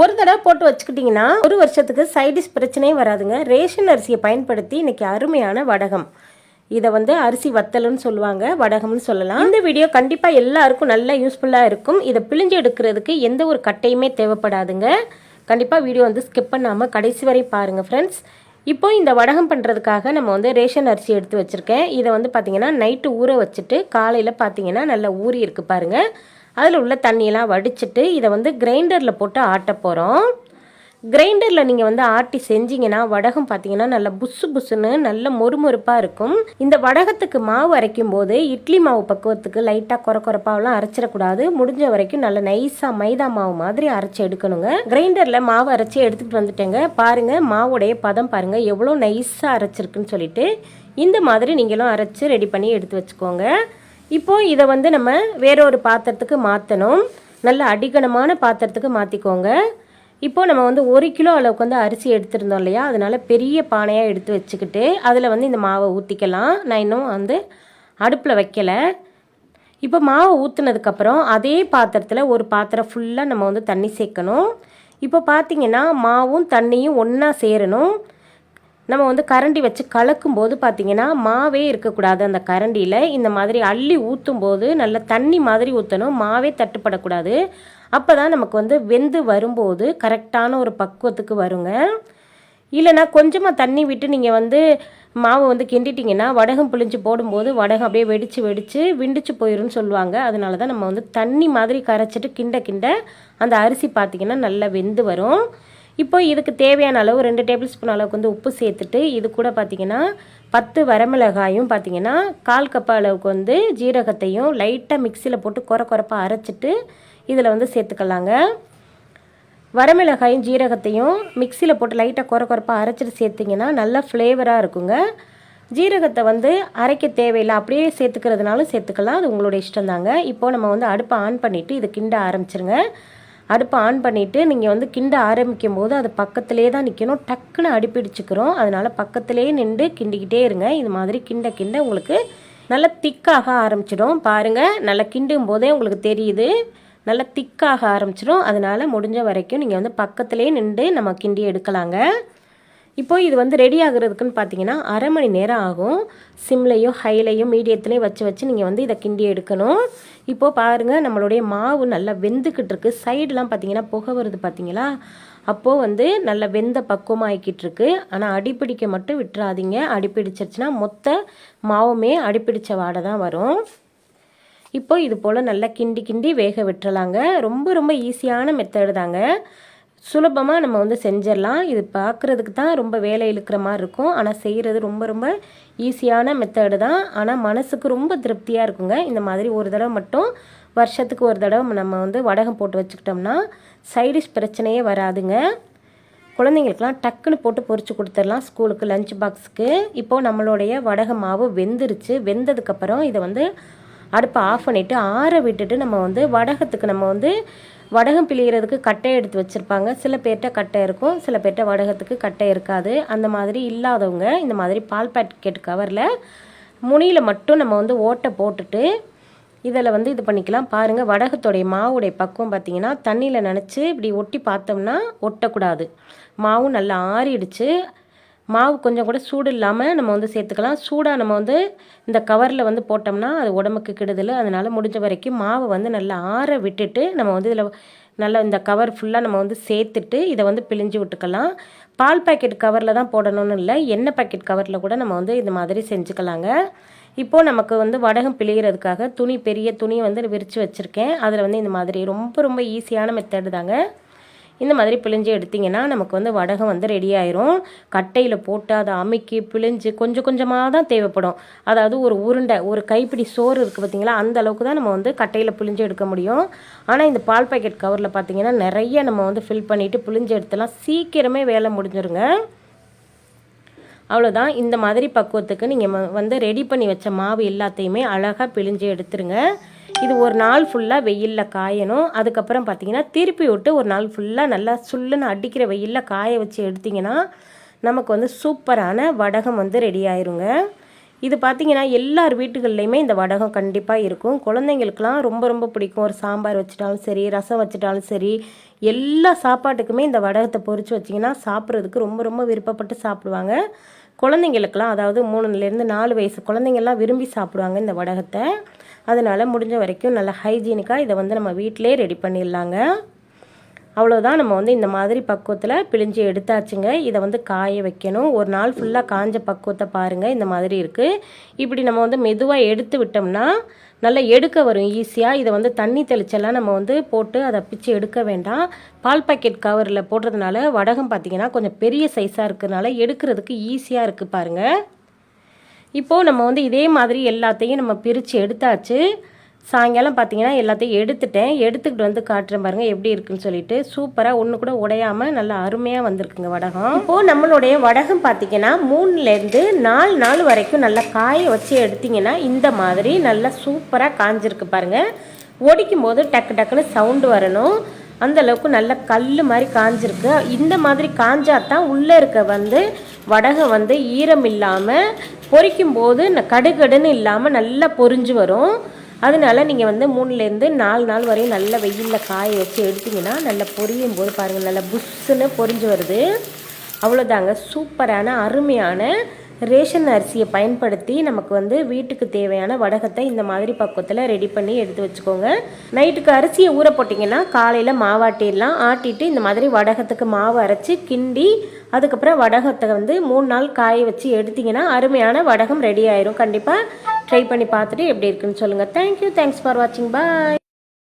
ஒரு தடவை போட்டு வச்சுக்கிட்டிங்கன்னா ஒரு வருஷத்துக்கு சைடிஷ் பிரச்சனையும் வராதுங்க. ரேஷன் அரிசியை பயன்படுத்தி இன்னைக்கு அருமையான வடகம். இதை வந்து அரிசி வத்தல்னு சொல்லுவாங்க. வடகம்னு சொல்லலாம். இந்த வீடியோ கண்டிப்பாக எல்லாருக்கும் நல்லா யூஸ்ஃபுல்லாக இருக்கும். இதை பிழிஞ்சு எடுக்கிறதுக்கு எந்த ஒரு கட்டையுமே தேவைப்படாதுங்க. கண்டிப்பாக வீடியோ வந்து ஸ்கிப் பண்ணாமல் கடைசி வரை பாருங்கள் ஃப்ரெண்ட்ஸ் இப்போ இந்த வடகம் பண்ணுறதுக்காக நம்ம வந்து ரேஷன் அரிசி எடுத்து வச்சுருக்கேன். இதை வந்து பார்த்திங்கன்னா நைட்டு ஊற வச்சுட்டு காலையில் பார்த்தீங்கன்னா நல்லா ஊறி இருக்குது பாருங்கள் அதில் உள்ள தண்ணியெல்லாம் வடிச்சிட்டு இதை வந்து கிரைண்டரில் போட்டு ஆட்ட போகிறோம் கிரைண்டரில் நீங்கள் வந்து ஆட்டி செஞ்சீங்கன்னா வடகம் பார்த்தீங்கன்னா நல்லா புசு புசுன்னு நல்ல மொறுமொறுப்பாக இருக்கும். இந்த வடகத்துக்கு மாவு அரைக்கும் போது இட்லி மாவு பக்குவத்துக்கு லைட்டாக குறை குறைப்பாவெல்லாம் அரைச்சிடக்கூடாது. முடிஞ்ச வரைக்கும் நல்ல நைஸாக மைதா மாவு மாதிரி அரைச்சி எடுக்கணுங்க. கிரைண்டரில் மாவு அரைச்சி எடுத்துகிட்டு வந்துட்டேங்க. பாருங்கள் மாவுடைய பதம் பாருங்கள் எவ்வளோ நைஸாக அரைச்சிருக்குன்னு சொல்லிட்டு. இந்த மாதிரி நீங்களும் அரைச்சி ரெடி பண்ணி எடுத்து வச்சுக்கோங்க. இப்போது இதை வந்து நம்ம வேறொரு பாத்திரத்துக்கு மாற்றணும் நல்ல அடிகனமான பாத்திரத்துக்கு மாற்றிக்கோங்க இப்போ நம்ம வந்து ஒரு கிலோ அளவுக்கு வந்து அரிசி எடுத்துருந்தோம் இல்லையா? அதனால பெரிய பானையாக எடுத்து வச்சுக்கிட்டு அதில் வந்து இந்த மாவை ஊற்றிக்கலாம் நான் இன்னும் வந்து அடுப்பில் வைக்கலை. இப்போ மாவை ஊற்றுனதுக்கப்புறம் அதே பாத்திரத்தில் ஒரு பாத்திரம் ஃபுல்லாக நம்ம வந்து தண்ணி சேர்க்கணும். இப்போ பார்த்தீங்கன்னா மாவும் தண்ணியும் ஒன்றா சேரணும். நம்ம வந்து கரண்டி வச்சு கலக்கும் போது பார்த்தீங்கன்னா மாவே இருக்கக்கூடாது அந்த கரண்டியில். இந்த மாதிரி அள்ளி ஊற்றும் போது நல்ல தண்ணி மாதிரி ஊற்றணும் மாவே தட்டுப்படக்கூடாது. அப்போ தான் நமக்கு வந்து வெந்து வரும்போது கரெக்டான ஒரு பக்குவத்துக்கு வருங்க. இல்லைனா கொஞ்சமாக தண்ணி விட்டு நீங்கள் வந்து மாவு வந்து கிண்டிட்டிங்கன்னா வடகம் புளிஞ்சு போடும்போது வடகம் அப்படியே வெடித்து வெடித்து விண்டிச்சு போயிடும்னு சொல்லுவாங்க. அதனால தான் நம்ம வந்து தண்ணி மாதிரி கரைச்சிட்டு கிண்ட கிண்ட அந்த அரிசி பார்த்திங்கன்னா நல்லா வெந்து வரும். இப்போ இதுக்கு தேவையான அளவு ரெண்டு டேபிள் ஸ்பூன் அளவுக்கு வந்து உப்பு சேர்த்துட்டு இது கூட பார்த்திங்கன்னா பத்து வரமிளகாயும் பார்த்திங்கன்னா கால் கப் அளவுக்கு வந்து ஜீரகத்தையும் லைட்டாக மிக்சியில் போட்டு குறை குறைப்பாக அரைச்சிட்டு இதில் வந்து சேர்த்துக்கலாங்க. வரமிளகாயும் ஜீரகத்தையும் மிக்சியில் போட்டு லைட்டாக குறை குறைப்பாக அரைச்சிட்டு சேர்த்திங்கன்னா நல்லா ஃப்ளேவராக இருக்குங்க. ஜீரகத்தை வந்து அரைக்க தேவையில்லை அப்படியே சேர்த்துக்கிறதுனாலும் சேர்த்துக்கலாம். அது உங்களோட இஷ்டம் தாங்க இப்போது நம்ம வந்து அடுப்பை ஆன் பண்ணிவிட்டு இதை கிண்ட ஆரம்பிச்சிருங்க. அடுப்பை ஆன் பண்ணிவிட்டு நீங்கள் வந்து கிண்ட ஆரம்பிக்கும் போது அது பக்கத்திலே தான் நிற்கணும் டக்குன்னு அடிப்பிடிச்சுக்கிறோம் அதனால் பக்கத்துலேயே நின்று கிண்டிக்கிட்டே இருங்க. இது மாதிரி கிண்ட கிண்ட உங்களுக்கு நல்லா திக்காக ஆரம்பிச்சிடும். பாருங்கள் நல்லா கிண்டும் போதே உங்களுக்கு தெரியுது. நல்லா திக்காக ஆரம்பிச்சிடும். அதனால் முடிஞ்ச வரைக்கும் நீங்கள் வந்து பக்கத்திலே நின்று நம்ம கிண்டி எடுக்கலாங்க. இப்போ இது வந்து ரெடி ஆகுறதுக்குன்னு பார்த்தீங்கன்னா அரை மணி நேரம் ஆகும். சிம்லையும் ஹைலையும் மீடியத்துலேயும் வச்சு வச்சு நீங்கள் வந்து இதை கிண்டி எடுக்கணும். இப்போது பாருங்கள் நம்மளுடைய மாவு நல்லா வெந்துக்கிட்டு இருக்கு. சைடெலாம் பார்த்தீங்கன்னா புகை வருது பார்த்தீங்களா அப்போது வந்து நல்ல வெந்த பக்குவமாக ஆகிக்கிட்டு இருக்கு. ஆனால் அடிப்பிடிக்க மட்டும் விட்டுறாதீங்க. அடிப்பிடிச்சிருச்சுன்னா மொத்த மாவுமே அடிப்பிடிச்ச வாடை தான் வரும். இப்போ இது போல் நல்லா கிண்டி கிண்டி வேக விட்டுறலாங்க. ரொம்ப ரொம்ப ஈஸியான மெத்தடு தாங்க. சுலபமாக நம்ம வந்து செஞ்சிடலாம். இது பார்க்குறதுக்கு தான் ரொம்ப வேலை இழுக்கிற மாதிரி இருக்கும். ஆனால் செய்கிறது ரொம்ப ரொம்ப ஈஸியான மெத்தடு தான். ஆனால் மனசுக்கு ரொம்ப திருப்தியாக இருக்குங்க. இந்த மாதிரி ஒரு தடவை மட்டும் வருஷத்துக்கு ஒரு தடவை நம்ம வந்து வடகம் போட்டு வச்சுக்கிட்டோம்னா சைடிஷ் பிரச்சனையே வராதுங்க. குழந்தைங்களுக்கெலாம் டக்குன்னு போட்டு பொறிச்சு கொடுத்துடலாம் ஸ்கூலுக்கு லஞ்ச் பாக்ஸுக்கு இப்போது நம்மளுடைய வடக மாவு வெந்துருச்சு. வெந்ததுக்கப்புறம் இதை வந்து அடுப்பை ஆஃப் பண்ணிவிட்டு ஆற விட்டுட்டு நம்ம வந்து வடகத்துக்கு நம்ம வந்து வடகம் பிழிகிறதுக்கு கட்டை எடுத்து வச்சுருப்பாங்க. சில பேர்கிட்ட கட்டை இருக்கும் சில பேர்கிட்ட வடகத்துக்கு கட்டை இருக்காது. அந்த மாதிரி இல்லாதவங்க இந்த மாதிரி பால் பேக்கெட் கவரில் முனியில் மட்டும் நம்ம வந்து ஓட்டை போட்டுட்டு இதில் வந்து இது பண்ணிக்கலாம். பாருங்கள் வடகத்துடைய மாவுடைய பக்குவம் பார்த்தீங்கன்னா தண்ணியில் நினச்சி இப்படி ஒட்டி பார்த்தோம்னா ஒட்டக்கூடாது. மாவும் நல்லா ஆறிடுச்சு. மாவு கொஞ்சம் கூட சூடு இல்லாமல் நம்ம வந்து சேர்த்துக்கலாம். சூடாக நம்ம வந்து இந்த கவரில் வந்து போட்டோம்னா அது உடம்புக்கு கெடுதல். அதனால் முடிஞ்ச வரைக்கும் மாவை வந்து நல்லா ஆற விட்டுட்டு நம்ம வந்து இதில் நல்லா இந்த கவர் ஃபுல்லாக நம்ம வந்து சேர்த்துட்டு இதை வந்து பிழிஞ்சு விட்டுக்கலாம். பால் பாக்கெட் கவரில் தான் போடணும்னு இல்லை எண்ணெய் பாக்கெட் கவரில் கூட நம்ம வந்து இந்த மாதிரி செஞ்சுக்கலாங்க. இப்போது நமக்கு வந்து வடகம் பிழிகிறதுக்காக துணி பெரிய துணியை வந்து விரித்து வச்சுருக்கேன். அதில் வந்து இந்த மாதிரி ரொம்ப ரொம்ப ஈஸியான மெத்தடு தாங்க. இந்த மாதிரி பிழிஞ்சு எடுத்திங்கன்னா நமக்கு வந்து வடகம் வந்து ரெடி ஆயிரும். கட்டையில் போட்டு அதை அமைக்கி பிழிஞ்சு கொஞ்சம் கொஞ்சமாக தான் தேவைப்படும். அதாவது ஒரு உருண்டை ஒரு கைப்பிடி சோறு இருக்குது பார்த்தீங்களா? அந்த அளவுக்கு தான் நம்ம வந்து கட்டையில் பிழிஞ்சு எடுக்க முடியும். ஆனால் இந்த பால் பாக்கெட் கவரில் பார்த்தீங்கன்னா நிறைய நம்ம வந்து ஃபில் பண்ணிவிட்டு பிழிஞ்சு எடுத்துலாம். சீக்கிரமே வேலை முடிஞ்சிருங்க. அவ்வளோதான் இந்த மாதிரி பக்குவத்துக்கு நீங்கள் வந்து ரெடி பண்ணி வச்ச மாவு எல்லாத்தையுமே அழகாக பிழிஞ்சு எடுத்துருங்க. இது ஒரு நாள் ஃபுல்லாக வெயிலில் காயணும். அதுக்கப்புறம் பார்த்திங்கன்னா திருப்பி விட்டு ஒரு நாள் ஃபுல்லாக நல்லா சுல்லுன்னு அடிக்கிற வெயிலில் காய வச்சு எடுத்திங்கன்னா நமக்கு வந்து சூப்பரான வடகம் வந்து ரெடி ஆயிருங்க. இது பார்த்திங்கன்னா எல்லார் வீட்டுகள்லையுமே இந்த வடகம் கண்டிப்பாக இருக்கும். குழந்தைங்களுக்குலாம் ரொம்ப ரொம்ப பிடிக்கும். ஒரு சாம்பார் வச்சுட்டாலும் சரி ரசம் வச்சுட்டாலும் சரி எல்லா சாப்பாட்டுக்குமே இந்த வடகத்தை பொறிச்சு வச்சிங்கன்னா சாப்பிட்றதுக்கு ரொம்ப ரொம்ப விருப்பப்பட்டு சாப்பிடுவாங்க. குழந்தைங்களுக்கெல்லாம் அதாவது மூணுலேருந்து நாலு வயசு குழந்தைங்கள்லாம் விரும்பி சாப்பிடுவாங்க இந்த வடகத்தை. அதனால் முடிஞ்ச வரைக்கும் நல்ல ஹைஜீனிக்காக இதை வந்து நம்ம வீட்டிலே ரெடி பண்ணிடலாங்க. அவ்வளோதான் நம்ம வந்து இந்த மாதிரி பக்குவத்தில் பிழிஞ்சு எடுத்தாச்சுங்க. இதை வந்து காய வைக்கணும். ஒரு நாள் ஃபுல்லாக காஞ்ச பக்குவத்தை பாருங்கள் இந்த மாதிரி இருக்குது இப்படி நம்ம வந்து மெதுவாக எடுத்து விட்டோம்னா நல்லா எடுக்க வரும் ஈஸியாக இதை வந்து தண்ணி தெளிச்செல்லாம் நம்ம வந்து போட்டு அதை பிச்சு எடுக்க வேண்டாம். பால் பாக்கெட் கவரில் போடுறதுனால வடகம் பார்த்திங்கன்னா கொஞ்சம் பெரிய சைஸாக இருக்கிறதுனால எடுக்கிறதுக்கு ஈஸியாக இருக்குது பாருங்கள் இப்போது நம்ம வந்து இதே மாதிரி எல்லாத்தையும் நம்ம பிரித்து எடுத்தாச்சு. சாயங்காலம் பார்த்தீங்கன்னா எல்லாத்தையும் எடுத்துட்டேன். எடுத்துக்கிட்டு வந்து காட்டுறேன் பாருங்கள் எப்படி இருக்குன்னு சொல்லிட்டு. சூப்பராக ஒன்று கூட உடையாமல் நல்லா அருமையாக வந்திருக்குங்க வடகம். இப்போது நம்மளுடைய வடகம் பார்த்தீங்கன்னா மூணுலேருந்து நாலு நாள் வரைக்கும் நல்லா காய வச்சு எடுத்திங்கன்னா இந்த மாதிரி நல்லா சூப்பராக காஞ்சிருக்கு பாருங்கள் ஒடிக்கும் போது டக்கு டக்குன்னு சவுண்டு வரணும். அந்த அளவுக்கு நல்ல கல் மாதிரி காஞ்சிருக்கு. இந்த மாதிரி காஞ்சாதான் உள்ளே இருக்க வந்து வடகம் வந்து ஈரம் இல்லாமல் பொரிக்கும் போது கடுகடுன்னு இல்லாமல் நல்லா பொரிஞ்சு வரும். அதனால நீங்கள் வந்து மூணுலேருந்து நாலு நாள் வரையும் நல்ல வெயிலில் காய வச்சு எடுத்தீங்கன்னா நல்லா பொரியும் போது பாருங்கள் நல்லா புஷ்ஷுன்னு பொரிஞ்சு வருது. அவ்வளோதாங்க சூப்பரான அருமையான ரேஷன் அரிசியை பயன்படுத்தி நமக்கு வந்து வீட்டுக்கு தேவையான வடகத்தை இந்த மாதிரி பக்குவத்தில் ரெடி பண்ணி எடுத்து வச்சுக்கோங்க. நைட்டுக்கு அரிசியை ஊற போட்டிங்கன்னா காலையில் மாவாட்டிடலாம் ஆட்டிட்டு இந்த மாதிரி வடகத்துக்கு மாவு அரைச்சி கிண்டி அதுக்கப்புறம் வடகத்தை வந்து மூணு நாள் காய வச்சு எடுத்திங்கன்னா அருமையான வடகம் ரெடி ஆயிரும். கண்டிப்பாக ட்ரை பண்ணி பார்த்துட்டு எப்படி இருக்குன்னு சொல்லுங்கள் தேங்க்யூ தேங்க்ஸ் ஃபார் வாட்சிங் பாய்